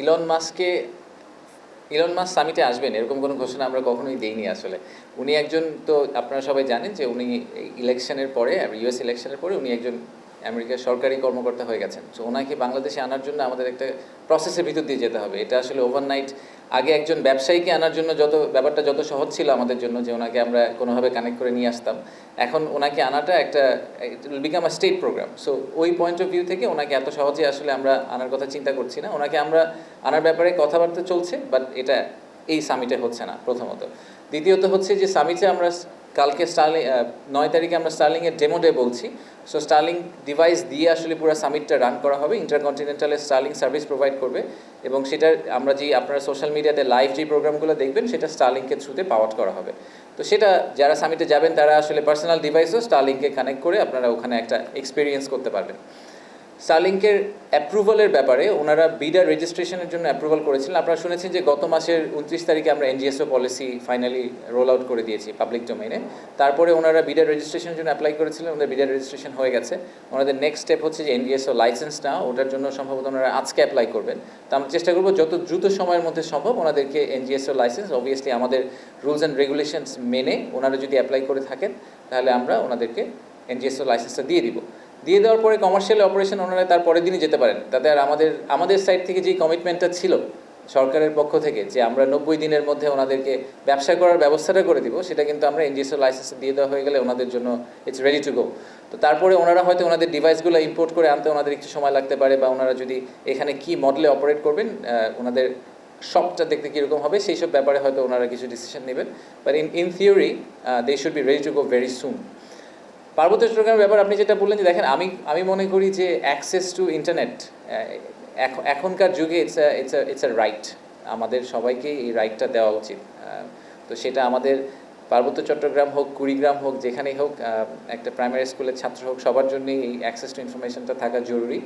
Elon মাস্ককে Elon মাস সামিটে আসবেন, এরকম কোনো ঘোষণা আমরা কখনোই দিইনি আসলে। উনি একজন, তো আপনারা সবাই জানেন যে উনি ইলেকশনের পরে ইউএস ইলেকশনের পরে উনি একজন আমেরিকার সরকারি কর্মকর্তা হয়ে গেছেন। তো ওনাকে বাংলাদেশে আনার জন্য আমাদের একটা প্রসেসের ভিতর দিয়ে যেতে হবে। এটা আসলে ওভারনাইট আগে একজন ব্যবসায়ীকে আনার জন্য যত, ব্যাপারটা যত সহজ ছিল আমাদের জন্য যে ওনাকে আমরা কোনোভাবে কানেক্ট করে নিয়ে আসতাম, এখন ওনাকে আনাটা একটা become a state program so ওই পয়েন্ট অফ ভিউ থেকে ওনাকে এত সহজে আসলে আমরা আনার কথা চিন্তা করছি না। ওনাকে আমরা আনার ব্যাপারে কথাবার্তা চলছে বাট এটা এই সামিটে হচ্ছে না, প্রথমত। দ্বিতীয়ত হচ্ছে যে সামিটে আমরা কালকে স্টার্লিং নয় তারিখে আমরা স্টার্লিংয়ের ডেমো ডে বলছি। সো স্টার্লিং ডিভাইস দিয়ে আসলে পুরো সামিটটা রান করা হবে। ইন্টারকন্টিনেন্টালে স্টার্লিং সার্ভিস প্রোভাইড করবে এবং সেটা আমরা যে আপনারা সোশ্যাল মিডিয়াতে লাইভ যে প্রোগ্রামগুলো দেখবেন, সেটা স্টার্লিংকে থ্রুতে পাওয়ার করা হবে। তো সেটা যারা সামিটে যাবেন, তারা আসলে পার্সোনাল ডিভাইসও স্টার্লিংকে কানেক্ট করে আপনারা ওখানে একটা এক্সপিরিয়েন্স করতে পারবেন। স্টারলিংকের অ্যাপ্রুভালের ব্যাপারে ওনারা বিডার রেজিস্ট্রেশনের জন্য অ্যাপ্রুভাল করেছিলেন। আপনারা শুনেছেন যে গত মাসের উনত্রিশ তারিখে আমরা NGSO policy finally roll out করে দিয়েছি পাবলিক ডোমেইনে তারপরে ওনারা বিডার রেজিস্ট্রেশনের জন্য অ্যাপ্লাই করেছিলেন ওনাদের বিডার রেজিস্ট্রেশন হয়ে গেছে। ওনাদের নেক্সট স্টেপ হচ্ছে যে এনজিএসও লাইসেন্স না ওটার জন্য সম্ভবত ওনারা আজকে অ্যাপ্লাই করবেন। তো আমরা চেষ্টা করব যত দ্রুত সময়ের মধ্যে সম্ভব ওনাদেরকে এনজিএসও লাইসেন্স অবভিয়াসলি আমাদের রুলস অ্যান্ড রেগুলেশনস মেনে ওনারা যদি অ্যাপ্লাই করে থাকেন, তাহলে আমরা ওনাদেরকে এনজিএসও লাইসেন্সটা দিয়ে দিব। দিয়ে দেওয়ার পরে কমার্শিয়াল অপারেশন ওনারা তার পরের দিনই যেতে পারেন। তাতে আর আমাদের আমাদের সাইড থেকে যেই কমিটমেন্টটা ছিল সরকারের পক্ষ থেকে যে আমরা নব্বই দিনের মধ্যে ওনাদেরকে ব্যবসা করার ব্যবস্থাটা করে দিব, সেটা কিন্তু আমরা এনজিএসও লাইসেন্স দিয়ে দেওয়া হয়ে গেলে ওনাদের জন্য ইটস রেডি টু গো তো তারপরে ওনারা হয়তো ওনাদের ডিভাইসগুলো ইম্পোর্ট করে আনতে ওনাদের একটু সময় লাগতে পারে বা ওনারা যদি এখানে কি মডেলে অপারেট করবেন ওনাদের শপটা দেখতে কীরকম হবে, সেই সব ব্যাপারে হয়তো ওনারা কিছু ডিসিশন নেবেন। But in in theory they should be ready to go very soon পার্বত্য চট্টগ্রামের ব্যাপার, আপনি যেটা বললেন যে দেখেন, আমি আমি মনে করি যে অ্যাক্সেস টু ইন্টারনেট এখনকার যুগে it's it's it's a right আমাদের সবাইকে এই রাইটটা দেওয়া উচিত। তো সেটা আমাদের পার্বত্য চট্টগ্রাম হোক, কুড়িগ্রাম হোক, যেখানেই হোক একটা প্রাইমারি স্কুলের ছাত্র হোক, সবার জন্যই এই অ্যাক্সেস টু ইনফরমেশনটা থাকা জরুরি।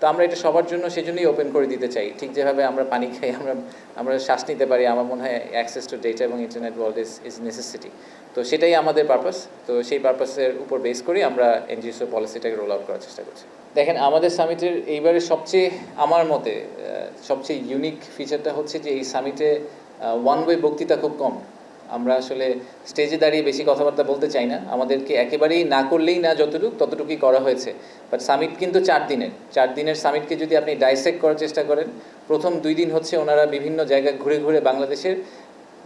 তো আমরা এটা সবার জন্য সেজন্যই ওপেন করে দিতে চাই। ঠিক যেভাবে আমরা পানি খাই, আমরা আমরা শ্বাস নিতে পারি, আমার মনে হয় অ্যাক্সেস টু ডেটা এবং internet world is is necessity তো সেটাই আমাদের পারপাস তো সেই পারপাসের উপর বেস করেই আমরা এনজিওসি পলিসিটাকে রোল আউট করার চেষ্টা করছি। দেখেন, আমাদের সামিটের এইবারে সবচেয়ে, আমার মতে সবচেয়ে ইউনিক ফিচারটা হচ্ছে যে এই সামিটে ওয়ান ওয়ে বক্তৃতা খুব কম। আমরা আসলে স্টেজে দাঁড়িয়ে বেশি কথাবার্তা বলতে চাই না। আমাদেরকে একেবারেই না করলেই না যতটুকু, ততটুকুই করা হয়েছে। বাট সামিট কিন্তু চার দিনের। চার দিনের সামিটকে যদি আপনি ডাইসেক্ট করার চেষ্টা করেন, প্রথম দুই দিন হচ্ছে ওনারা বিভিন্ন জায়গায় ঘুরে ঘুরে বাংলাদেশের,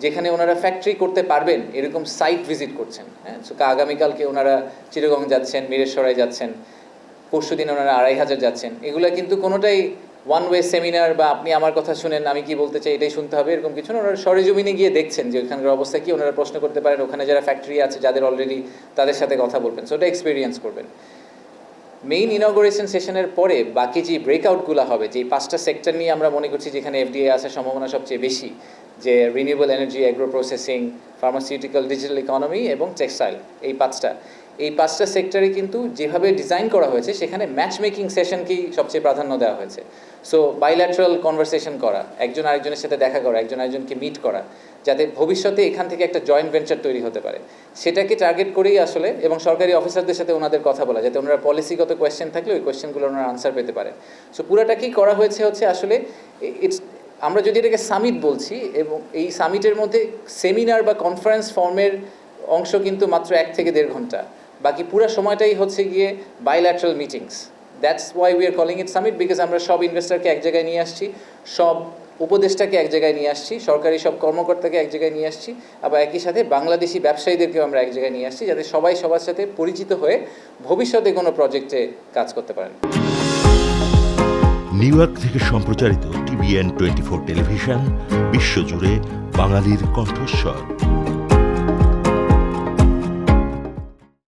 যেখানে ওনারা ফ্যাক্টরি করতে পারবেন, এরকম সাইট ভিজিট করছেন। হ্যাঁ? আগামীকালকে ওনারা চিরগং যাচ্ছেন, মিরেশ্বরায় যাচ্ছেন পরশু দিন ওনারা আড়াই হাজার যাচ্ছেন। এগুলো কিন্তু কোনোটাই ওয়ান ওয়ে সেমিনার বা আপনি আমার কথা শুনেন, আমি কি বলতে চাই এটাই শুনতে হবে, এরকম কিছু না। ওনারা সরেজমিনে গিয়ে দেখছেন যে ওখানকার অবস্থা কি, ওনারা প্রশ্ন করতে পারেন, ওখানে যারা ফ্যাক্টরি আছে, যাদের অলরেডি তাদের সাথে কথা বলবেন। সো ওটা এক্সপিরিয়েন্স করবেন। মেইন ইনগ্রেশন সেশনের পরে বাকি যে ব্রেকআউটগুলো হবে, যে পাঁচটা সেক্টর নিয়ে আমরা মনে করছি যেখানে এফডিএ আসার সম্ভাবনা সবচেয়ে বেশি, যে renewable energy agro processing pharmaceutical digital economy এবং টেক্সটাইল এই পাঁচটা। এই পাঁচটা সেক্টরে কিন্তু যেভাবে ডিজাইন করা হয়েছে, সেখানে ম্যাচ মেকিং সেশনকেই সবচেয়ে প্রাধান্য দেওয়া হয়েছে। সো বাইল্যাটারাল কনভারসেশন করা, একজন আরেকজনের সাথে দেখা করা, একজন আরেকজনকে মিট করা, যাতে ভবিষ্যতে এখান থেকে একটা জয়েন্ট ভেঞ্চার তৈরি হতে পারে। সেটাকে টার্গেট করেই আসলে, এবং সরকারি অফিসারদের সাথে ওনাদের কথা বলা, যাতে ওনারা পলিসিগত কোয়েশ্চেন থাকলে ওই কোয়েশ্চেনগুলো ওনারা আনসার পেতে পারে। সো পুরাটাকেই করা হয়েছে হচ্ছে আসলে ইটস আমরা যদি এটাকে সামিট বলছি, এবং এই সামিটের মধ্যে সেমিনার বা কনফারেন্স ফর্মের অংশ কিন্তু মাত্র এক থেকে দেড় ঘণ্টা। বাকি পুরো সময়টাই হচ্ছে গিয়ে bilateral meetings that's why we are calling it summit because আমরা সব ইনভেস্টারকে এক জায়গায় নিয়ে আসছি, সব উপদেষ্টাকে এক জায়গায় নিয়ে আসছি, সরকারি সব কর্মকর্তাকে এক জায়গায় নিয়ে আসছি, আবার একই সাথে বাংলাদেশি ব্যবসায়ীদেরকেও আমরা এক জায়গায় নিয়ে আসছি, যাতে সবাই সবার সাথে পরিচিত হয়ে ভবিষ্যতে কোনো প্রজেক্টে কাজ করতে পারেন। নিউ ইয়র্ক থেকে সম্প্রচারিত টিভিএন টোয়েন্টি ফোর টেলিভিশন, বিশ্বজুড়ে বাঙালির কণ্ঠস্বর।